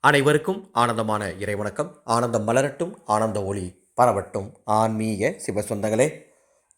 அனைவருக்கும் ஆனந்தமான இறைவணக்கம். ஆனந்தம் மலரட்டும் ஆனந்த ஒளி பரவட்டும். ஆன்மீக சிவசொந்தங்களே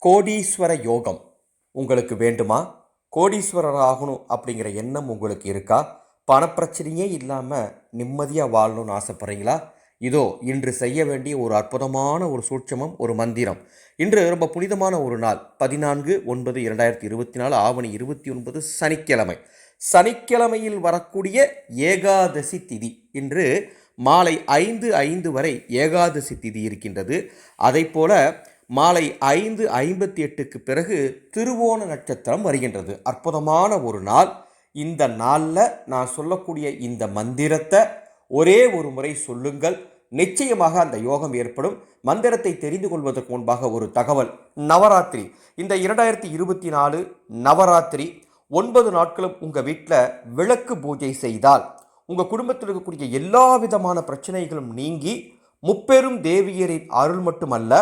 கோடீஸ்வர யோகம் உங்களுக்கு வேண்டுமா? கோடீஸ்வரர் ஆகணும் அப்படிங்கிற எண்ணம் உங்களுக்கு இருக்கா? பணப்பிரச்சனையே இல்லாமல் நிம்மதியாக வாழணும்னு ஆசைப்பட்றீங்களா? இதோ இன்று செய்ய வேண்டிய ஒரு அற்புதமான ஒரு சூட்சமம் ஒரு மந்திரம். இன்று ரொம்ப புனிதமான ஒரு நாள். பதினான்கு ஒன்பது இரண்டாயிரத்தி இருபத்தி நாலு ஆவணி இருபத்தி ஒன்பது சனிக்கிழமை. சனிக்கிழமையில் வரக்கூடிய ஏகாதசி திதி. இன்று மாலை ஐந்து ஐந்து வரை ஏகாதசி திதி இருக்கின்றது. அதைப்போல மாலை ஐந்து ஐம்பத்தி எட்டுக்கு பிறகு திருவோண நட்சத்திரம் வருகின்றது. அற்புதமான ஒரு நாள். இந்த நாளில் நான் சொல்லக்கூடிய இந்த மந்திரத்தை ஒரே ஒரு முறை சொல்லுங்கள். நிச்சயமாக அந்த யோகம் ஏற்படும். மந்திரத்தை தெரிந்து கொள்வதற்கு முன்பாக ஒரு தகவல். நவராத்திரி. இந்த இரண்டாயிரத்தி இருபத்தி நாலு நவராத்திரி. ஒன்பது நாட்களும் உங்கள் வீட்டில் விளக்கு பூஜை செய்தால் உங்கள் குடும்பத்தில் இருக்கக்கூடிய எல்லா விதமான பிரச்சனைகளும் நீங்கி முப்பெரும் தேவியரின் அருள் மட்டுமல்ல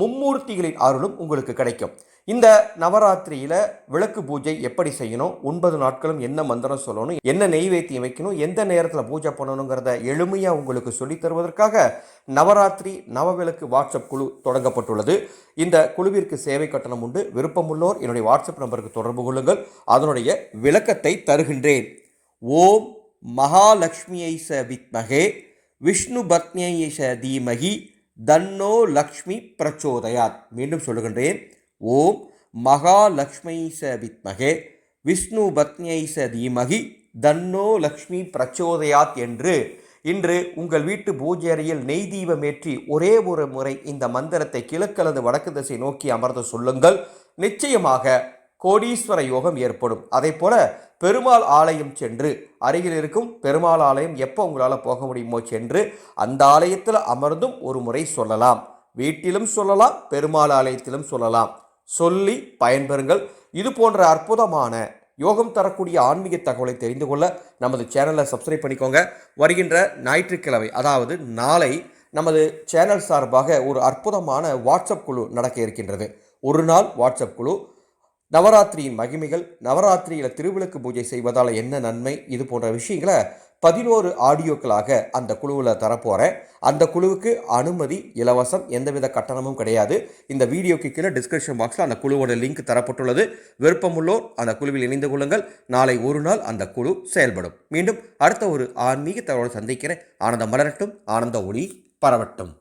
மும்மூர்த்திகளின் அருளும் உங்களுக்கு கிடைக்கும். இந்த நவராத்திரியில் விளக்கு பூஜை எப்படி செய்யணும்? ஒன்பது நாட்களும் என்ன மந்திரம் சொல்லணும்? என்ன நெய்வேத்தியம் வைக்கணும்? எந்த நேரத்தில் பூஜை பண்ணணுங்கிறத எளிமையாக உங்களுக்கு சொல்லித் தருவதற்காக நவராத்திரி நவவிளக்கு வாட்ஸ்அப் குழு தொடங்கப்பட்டுள்ளது. இந்த குழுவிற்கு சேவை கட்டணம் உண்டு. விருப்பமுள்ளோர் என்னுடைய வாட்ஸ்அப் நம்பருக்கு தொடர்பு கொள்ளுங்கள். அதனுடைய விளக்கத்தை தருகின்றேன். ஓம் மகாலட்சுமியை ச வித்மகே விஷ்ணு பத்னியை ச தீமகி தன்னோ லக்ஷ்மி பிரச்சோதயாத். மீண்டும் சொல்லுகின்றேன். ஓம் மகாலட்சுமை ச வித்மகே விஷ்ணு பத்னியை ச தீமகி தன்னோ லக்ஷ்மி பிரச்சோதயாத் என்று இன்று உங்கள் வீட்டு பூஜை அறையில் நெய் தீபமேற்றி ஒரே ஒரு முறை இந்த மந்திரத்தை கிழக்கலது வடக்கு திசை நோக்கி அமர்ந்து சொல்லுங்கள். நிச்சயமாக கோடீஸ்வர யோகம் ஏற்படும். அதே போல பெருமாள் ஆலயம் சென்று அருகில் இருக்கும் பெருமாள் ஆலயம் எப்போ உங்களால் போக முடியுமோ சென்று அந்த ஆலயத்தில் அமர்ந்தும் ஒரு முறை சொல்லலாம். வீட்டிலும் சொல்லலாம் பெருமாள் ஆலயத்திலும் சொல்லலாம். சொல்லி பயன்பெறுங்கள். இது போன்ற அற்புதமான யோகம் தரக்கூடிய ஆன்மீக தகவலை தெரிந்து கொள்ள நமது சேனலை சப்ஸ்கிரைப் பண்ணிக்கோங்க. வருகின்ற ஞாயிற்றுக்கிழமை அதாவது நாளை நமது சேனல் சார்பாக ஒரு அற்புதமான வாட்ஸ்அப் குழு நடக்க இருக்கின்றது. ஒரு நாள் வாட்ஸ்அப் குழு. நவராத்திரியின் மகிமைகள் நவராத்திரியில் திருவிளக்கு பூஜை செய்வதால் என்ன நன்மை இது போன்ற விஷயங்களை பதினோரு ஆடியோக்களாக அந்த குழுவில் தரப்போகிறேன் அந்த குழுவுக்கு அனுமதி இலவசம் எந்தவித கட்டணமும் கிடையாது. இந்த வீடியோக்கு கீழே டிஸ்கிரிப்ஷன் பாக்ஸில் அந்த குழுவோட லிங்க் தரப்பட்டுள்ளது. விருப்பமுள்ளோர் அந்த குழுவில் இணைந்து கொள்ளுங்கள். நாளை ஒரு நாள் அந்த குழு செயல்படும். மீண்டும் அடுத்த ஒரு ஆன்மீக தகவலை சந்திக்கிறேன். ஆனந்தம் மலரட்டும். ஆனந்த ஒளி பரவட்டும்.